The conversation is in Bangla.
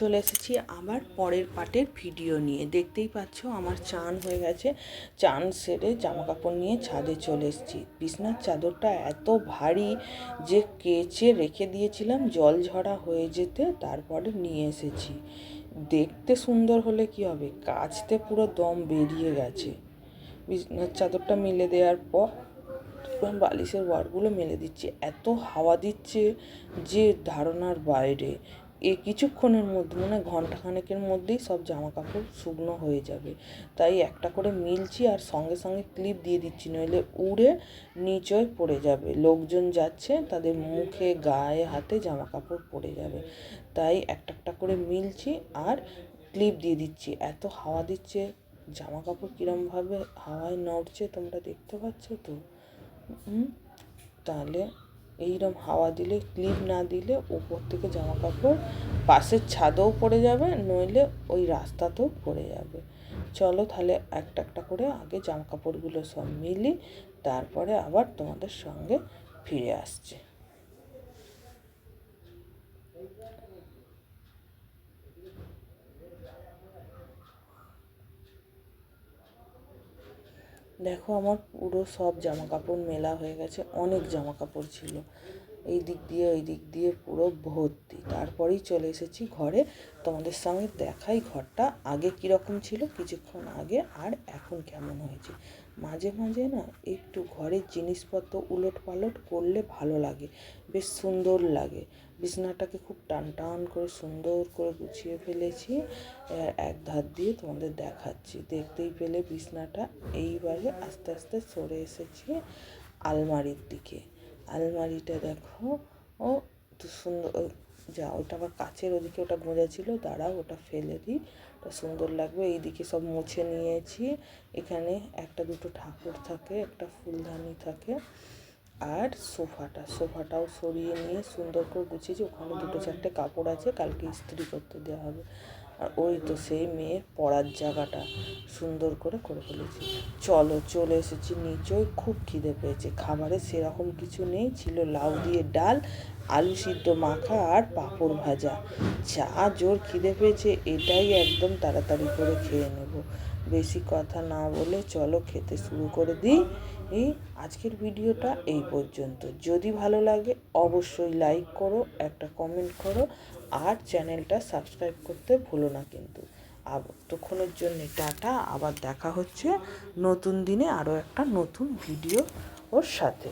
চলে এসেছি আবার পরের পাটের ভিডিও নিয়ে। দেখতেই পাচ্ছ আমার চান হয়ে গেছে। চান সেরে জামা কাপড় নিয়ে ছাদে চলে এসেছি। বিছনার চাদরটা এত ভারী যে কেচে রেখে দিয়েছিলাম, জল ঝরা হয়ে যেতে তারপরে নিয়ে এসেছি। দেখতে সুন্দর হলে কি হবে? কাচতে পুরো দম বেরিয়ে গেছে। বিছনার চাদরটা মিলে দেওয়ার পর বালিশের ওয়ারগুলো মেলে দিচ্ছি। এত হাওয়া দিচ্ছে যে ধারণার বাইরে। এ কিছুক্ষণের মধ্যে মানে ঘন্টাখানেকের মধ্যেই সব জামা কাপড় শুকনো হয়ে যাবে। তাই একটা করে মিলছি আর সঙ্গে সঙ্গে ক্লিপ দিয়ে দিচ্ছি, নইলে উড়ে নিচয় পড়ে যাবে। লোকজন যাচ্ছে, তাদের মুখে, গায়ে, হাতে জামা কাপড় পড়ে যাবে। তাই একটা একটা করে মিলছি আর ক্লিপ দিয়ে দিচ্ছি। এত হাওয়া দিচ্ছে জামা কাপড় কীরমভাবে হাওয়ায় নড়ছে তোমরা দেখতে পাচ্ছ তো? তাহলে এইরকম হাওয়া দিলে, ক্লিপ না দিলে উপর থেকে জামা কাপড় পাশের ছাদেও পড়ে যাবে, নইলে ওই রাস্তাতেও পড়ে যাবে। চলো তাহলে একটা একটা করে আগে জামা কাপড়গুলো সব মিলি, তারপরে আবার তোমাদের সঙ্গে ফিরে আসছে। দেখো আমার পুরো সব জামা কাপড় মেলা হয়ে গেছে, অনেক জামা কাপড় ছিল। এই দিক দিয়ে, ওই দিক দিয়ে পুরো ভর্তি। তারপরেই চলে এসেছি ঘরে। তোমাদের সঙ্গে দেখাই ঘরটা আগে কীরকম ছিল, কিছুক্ষণ আগে আর এখন কেমন হয়েছে। মাঝে মাঝে না একটু ঘরের জিনিসপত্র উলট পালট করলে ভালো লাগে, বেশ সুন্দর লাগে। বিছনাটাকে খুব টান টান করে সুন্দর করে গুছিয়ে ফেলেছি এক ধার দিয়ে তোমাদের দেখাচ্ছি। দেখতেই পেলে বিছনাটা এইবারে আস্তে আস্তে সরে এসেছি আলমারির দিকে। আলমারিটা দেখো, ও সুন্দর যা, ওটা আবার কাচের ওদিকে ওটা গোঁজা ছিল দাঁড়াও ওটা ফেলে দিই। ওটা সুন্দর লাগবে, এইদিকে সব মুছে নিয়েছি। এখানে একটা দুটো ঠাকুর থাকে, একটা ফুলদানি থাকে, আর সোফাটা, সোফাটাও সরিয়ে নিয়ে সুন্দর করে গুছিয়েছি। ওখানে দুটো চারটে কাপড় আছে, কালকে ইস্ত্রি করতে দেওয়া হবে। আর ওই তো সেই মেয়ের পড়ার জায়গাটা সুন্দর করে করে ফেলেছি। চলো, চলে এসেছি নিচই খুব খিদে পেয়েছে। খাবারে সেরকম কিছু নেই, ছিল লাউ দিয়ে ডাল, আলু সিদ্ধ মাখা আর পাঁপড় ভাজা। যা জোর খিদে পেয়েছে, এটাই একদম তাড়াতাড়ি করে খেয়ে নেব। বেশি কথা না বলে চলো খেতে শুরু করে দিই। এই আজকের ভিডিওটা এই পর্যন্ত। যদি ভালো লাগে অবশ্যই লাইক করো, একটা কমেন্ট করো, আর চ্যানেলটা সাবস্ক্রাইব করতে ভুলো না কিন্তু। তখনের জন্য টাটা, আবার দেখা হচ্ছে নতুন দিনে আরও একটা নতুন ভিডিও ওর সাথে।